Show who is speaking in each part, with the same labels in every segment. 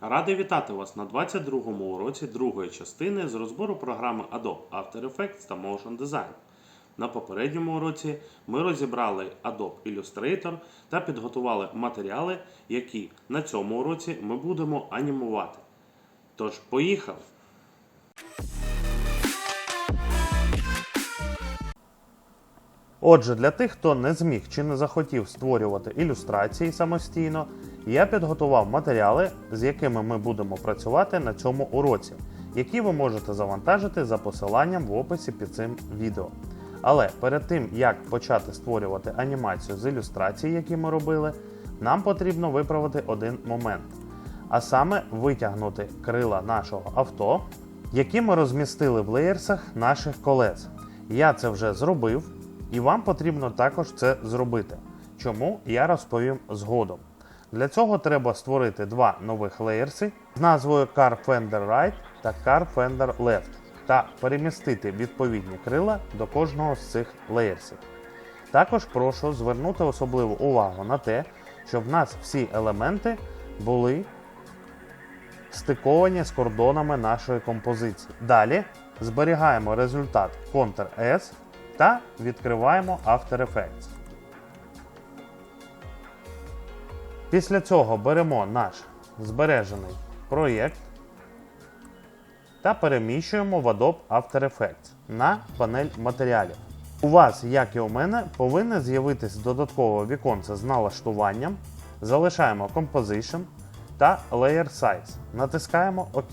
Speaker 1: Радий вітати вас на 22-му уроці другої частини з розбору програми Adobe After Effects та Motion Design. На попередньому уроці ми розібрали Adobe Illustrator та підготували матеріали, які на цьому уроці ми будемо анімувати. Тож, поїхали! Отже, для тих, хто не зміг чи не захотів створювати ілюстрації самостійно, я підготував матеріали, з якими ми будемо працювати на цьому уроці, які ви можете завантажити за посиланням в описі під цим відео. Але перед тим, як почати створювати анімацію з ілюстрацій, які ми робили, нам потрібно виправити один момент. А саме витягнути крила нашого авто, які ми розмістили в леєрсах наших колес. Я це вже зробив, і вам потрібно також це зробити. Чому я розповім згодом. Для цього треба створити два нових леєрси з назвою Car Fender Right та Car Fender Left та перемістити відповідні крила до кожного з цих леєрсів. Також прошу звернути особливу увагу на те, щоб в нас всі елементи були стиковані з кордонами нашої композиції. Далі зберігаємо результат Ctrl-S та відкриваємо After Effects. Після цього беремо наш збережений проєкт та переміщуємо в Adobe After Effects на панель матеріалів. У вас, як і у мене, повинне з'явитись додаткове віконце з налаштуванням. Залишаємо Composition та Layer Size. Натискаємо ОК.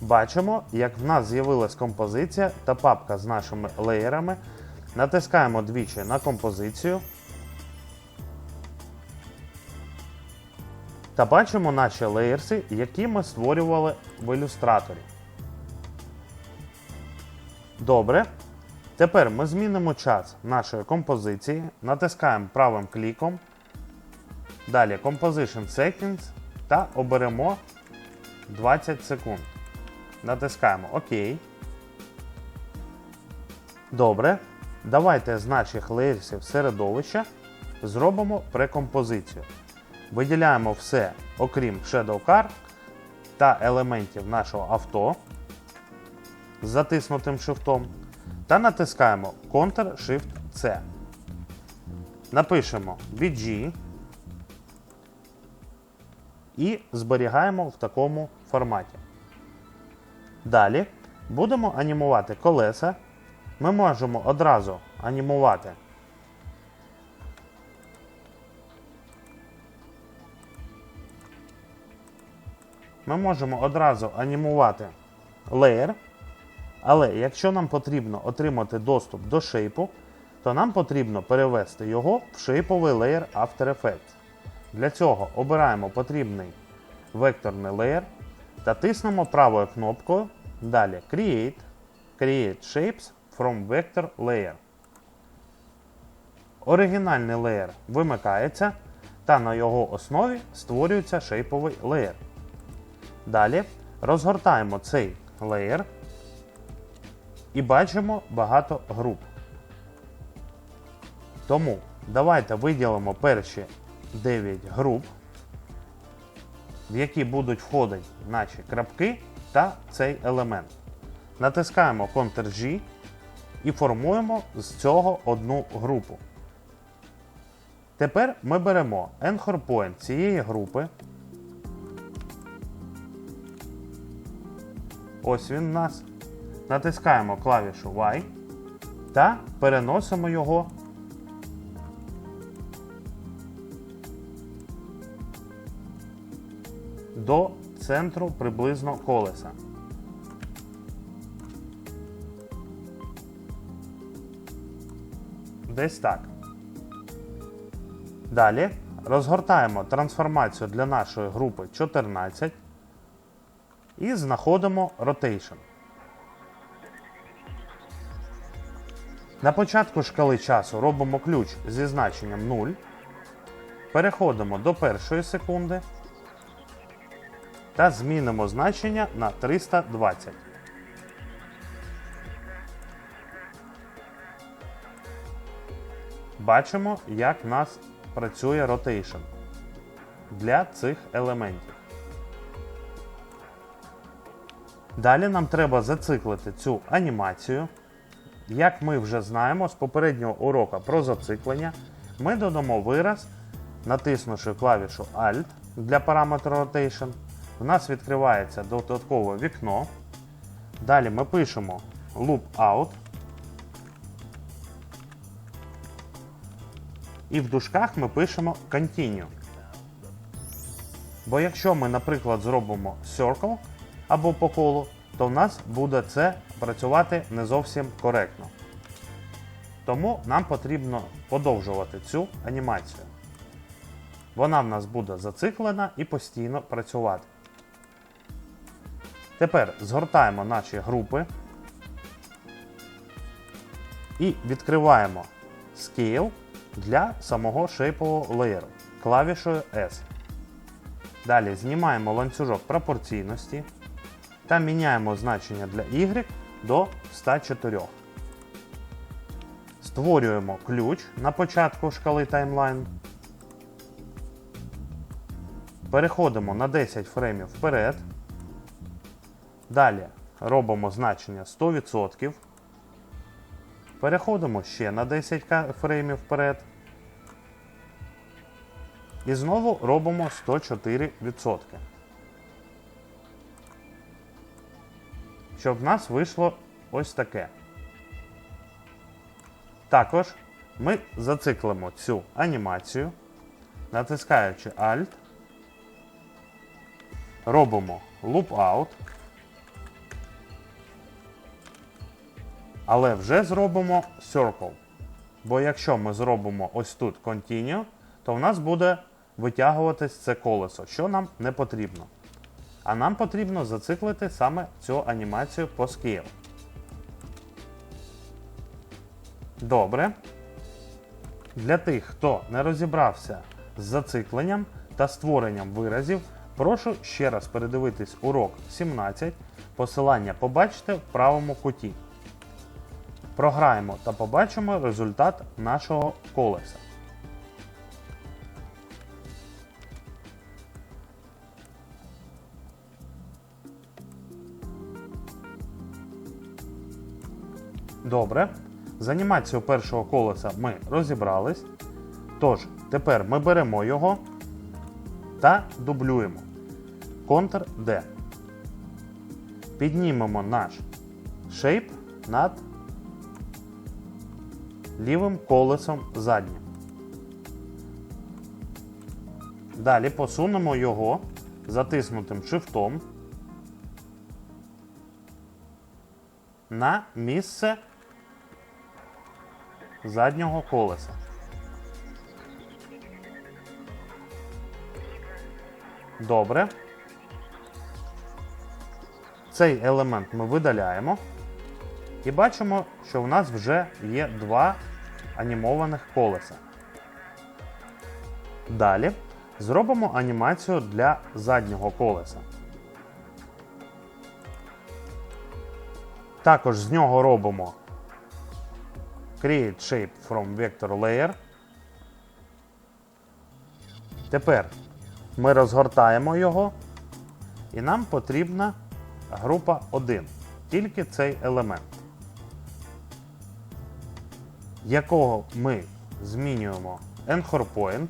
Speaker 1: Бачимо, як в нас з'явилась композиція та папка з нашими леєрами. Натискаємо двічі на композицію. Та бачимо наші леєрси, які ми створювали в ілюстраторі. Добре. Тепер ми змінимо час нашої композиції, натискаємо правим кліком. Далі Composition Settings та оберемо 20 секунд. Натискаємо ОК. Добре. Давайте з наших леєрсів середовища зробимо прекомпозицію. Виділяємо все, окрім Shadow Car та елементів нашого авто з затиснутим шифтом та натискаємо Ctrl-Shift-C. Напишемо BG і зберігаємо в такому форматі. Далі будемо анімувати колеса. Ми можемо одразу анімувати ми можемо одразу анімувати леєр. Але якщо нам потрібно отримати доступ до шейпу, то нам потрібно перевести його в шейповий леєр After Effects. Для цього обираємо потрібний векторний леєр та тиснемо правою кнопкою. Далі Create, Create Shapes from Vector Layer. Оригінальний леєр вимикається та на його основі створюється шейповий леєр. Далі розгортаємо цей леєр і бачимо багато груп. Тому давайте виділимо перші 9 груп, в які будуть входити наші крапки та цей елемент. Натискаємо Ctrl-G і формуємо з цього одну групу. Тепер ми беремо Anchor Point цієї групи. Ось він у нас. Натискаємо клавішу Y та переносимо його до центру приблизно колеса. Десь так. Далі розгортаємо трансформацію для нашої групи 14 і знаходимо Rotation. На початку шкали часу робимо ключ зі значенням 0. Переходимо до першої секунди та змінимо значення на 320. Бачимо, як в нас працює rotation. для цих елементів. Далі нам треба зациклити цю анімацію. Як ми вже знаємо з попереднього уроку про зациклення, ми додамо вираз, натиснувши клавішу Alt для параметру Rotation. У нас відкривається додаткове вікно. Далі ми пишемо Loop Out. І в дужках ми пишемо Continue. Бо якщо ми, наприклад, зробимо Circle або по колу, то в нас буде це працювати не зовсім коректно. Тому нам потрібно подовжувати цю анімацію. Вона в нас буде зациклена і постійно працювати. Тепер згортаємо наші групи і відкриваємо Scale для самого шейпового леєру клавішою S. Далі знімаємо ланцюжок пропорційності та міняємо значення для Y до 104. Створюємо ключ на початку шкали таймлайн. Переходимо на 10 фреймів вперед. Далі робимо значення 100%. Переходимо ще на 10 ка- фреймів вперед. І знову робимо 104%. Щоб в нас вийшло ось таке. Також ми зациклимо цю анімацію, натискаючи Alt, робимо Loop Out, але вже зробимо Circle. Бо якщо ми зробимо ось тут Continue, то в нас буде витягуватись це колесо, що нам не потрібно. А нам потрібно зациклити саме цю анімацію по Scale. Добре. Для тих, хто не розібрався з зацикленням та створенням виразів, прошу ще раз передивитись урок 17. Посилання побачите в правому куті. Програємо та побачимо результат нашого колеса. Добре. З анімацією першого колеса ми розібрались. Тож, тепер ми беремо його та дублюємо. Ctrl-D. Піднімемо наш шейп над лівим колесом заднім. Далі посунемо його затиснутим шифтом на місце заднього колеса. Добре. Цей елемент ми видаляємо. І бачимо, що в нас вже є два анімованих колеса. Далі зробимо анімацію для заднього колеса. Також з нього робимо Create Shape from Vector Layer. Тепер ми розгортаємо його, і нам потрібна група 1, тільки цей елемент, якого ми змінюємо Anchor Point,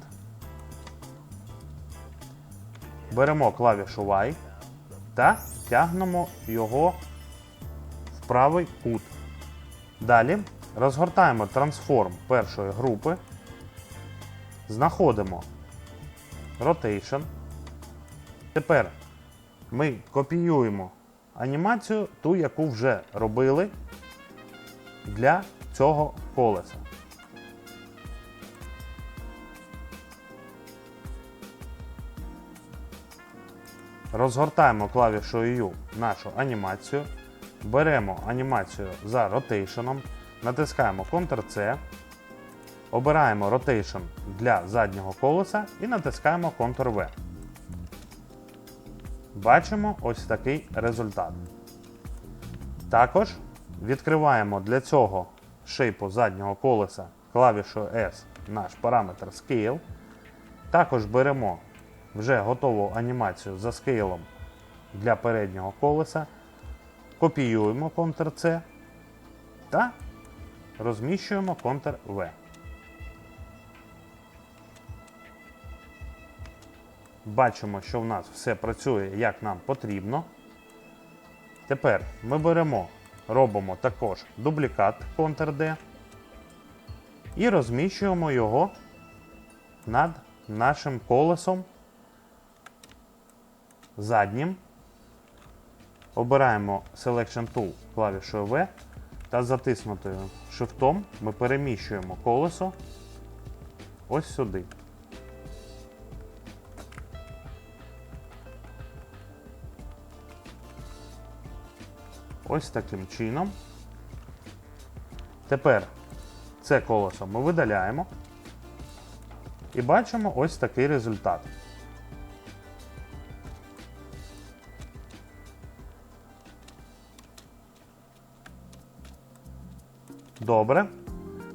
Speaker 1: беремо клавішу Y та тягнемо його в правий кут. Далі розгортаємо трансформ першої групи, знаходимо Rotation. Тепер ми копіюємо анімацію, ту, яку вже робили для цього колеса. Розгортаємо клавішою U нашу анімацію. Беремо анімацію за ротейшеном, натискаємо Ctrl-C, обираємо Rotation для заднього колеса і натискаємо Ctrl-V. Бачимо ось такий результат. Також відкриваємо для цього шейпу заднього колеса клавішою S наш параметр Scale. Також беремо вже готову анімацію за скейлом для переднього колеса. Копіюємо Ctrl-C та розміщуємо Ctrl-V. Бачимо, що в нас все працює як нам потрібно. Тепер ми беремо, робимо також дублікат Ctrl-D і розміщуємо його над нашим колесом заднім. Обираємо Selection Tool клавішою V та затиснутою Shift ми переміщуємо колесо ось сюди. Ось таким чином. Тепер це колесо ми видаляємо і бачимо ось такий результат. Добре.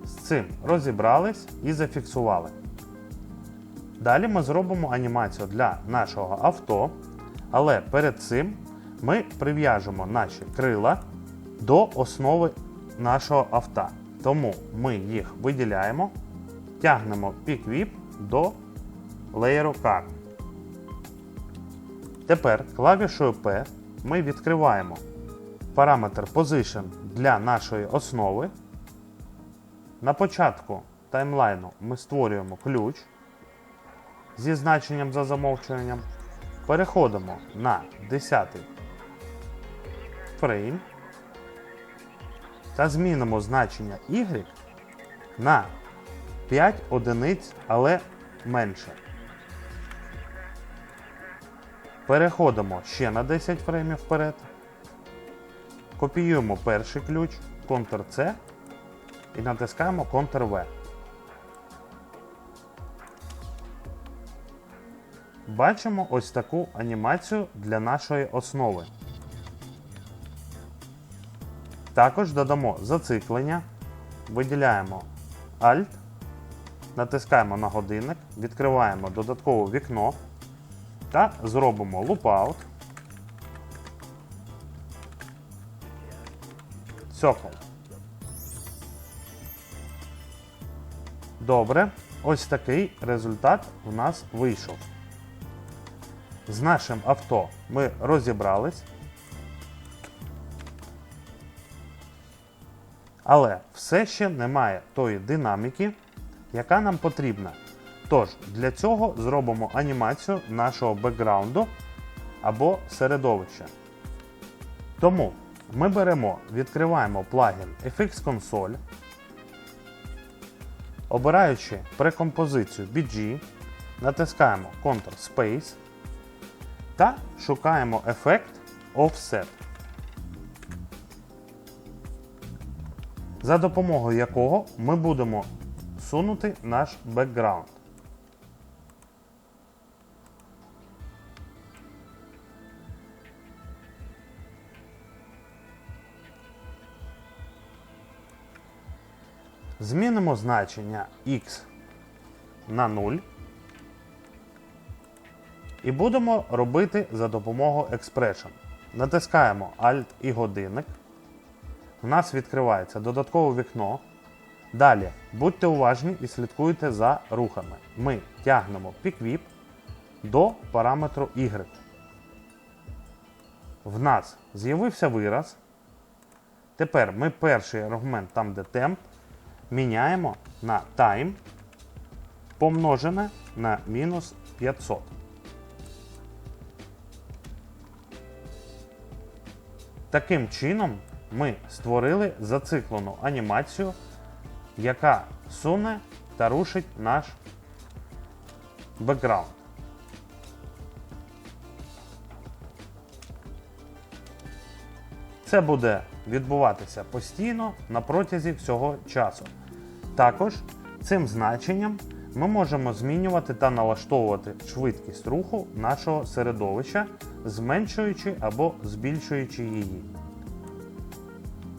Speaker 1: З цим розібрались і зафіксували. Далі ми зробимо анімацію для нашого авто, але перед цим ми прив'яжемо наші крила до основи нашого авто. Тому ми їх виділяємо, тягнемо пік-віп до леєру Car. Тепер клавішою P ми відкриваємо параметр Position для нашої основи. На початку таймлайну ми створюємо ключ зі значенням за замовчуванням. Переходимо на 10 фрейм та змінимо значення Y на 5 одиниць, але менше. Переходимо ще на 10 фреймів вперед. Копіюємо перший ключ, Ctrl-C і натискаємо Ctrl-V. Бачимо ось таку анімацію для нашої основи. Також додамо зациклення, виділяємо Alt, натискаємо на годинник, відкриваємо додаткове вікно та зробимо Loopout. Circle. Добре, ось такий результат у нас вийшов. З нашим авто ми розібрались. Але все ще немає тої динаміки, яка нам потрібна. Тож, для цього зробимо анімацію нашого бекграунду або середовища. Тому ми беремо, відкриваємо плагін FX Console, обираючи прекомпозицію BG, натискаємо Ctrl-Space та шукаємо ефект Offset. за допомогою якого ми будемо сунути наш бекграунд. Змінимо значення x на 0 і будемо робити за допомогою Expression. Натискаємо Alt і годинник. У нас відкривається додаткове вікно. Далі будьте уважні і слідкуйте за рухами. Ми тягнемо піквіп до параметру Y. В нас з'явився вираз. Тепер ми перший аргумент, там де темп, міняємо на time помножене на мінус 500. Таким чином ми створили зациклену анімацію, яка суне та рушить наш бекграунд. Це буде відбуватися постійно на протязі всього часу. Також цим значенням ми можемо змінювати та налаштовувати швидкість руху нашого середовища, зменшуючи або збільшуючи її.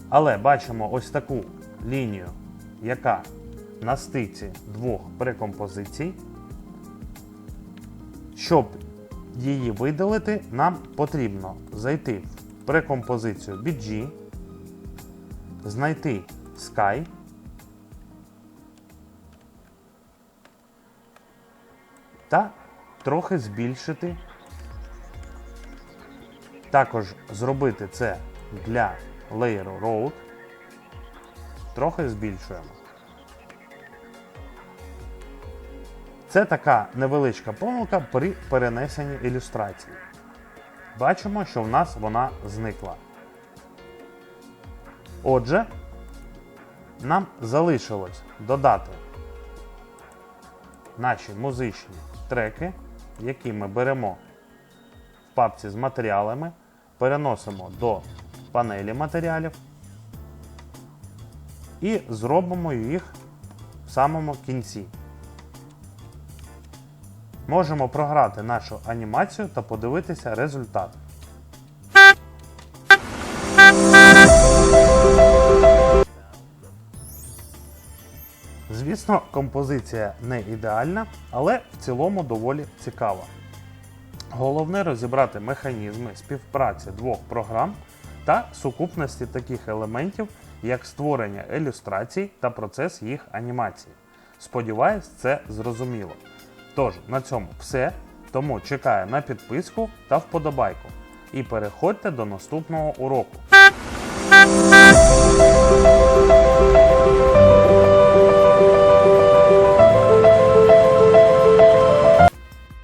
Speaker 1: Але бачимо ось таку лінію, яка на стиці двох прекомпозицій. Щоб її видалити, нам потрібно зайти в прекомпозицію BG, знайти Sky. Та трохи збільшити. Також зробити це для леєру Road. Трохи збільшуємо. Це така невеличка помилка при перенесенні ілюстрації. Бачимо, що в нас вона зникла. Отже, нам залишилось додати наші музичні треки, які ми беремо в папці з матеріалами, переносимо до панелі матеріалів і зробимо їх в самому кінці. Можемо програти нашу анімацію та подивитися результат. Звісно, композиція не ідеальна, але в цілому доволі цікава. Головне розібрати механізми співпраці двох програм та сукупності таких елементів, як створення ілюстрацій та процес їх анімації. Сподіваюсь, це зрозуміло. Тож, на цьому все. Тому чекаю на підписку та вподобайку. І переходьте до наступного уроку.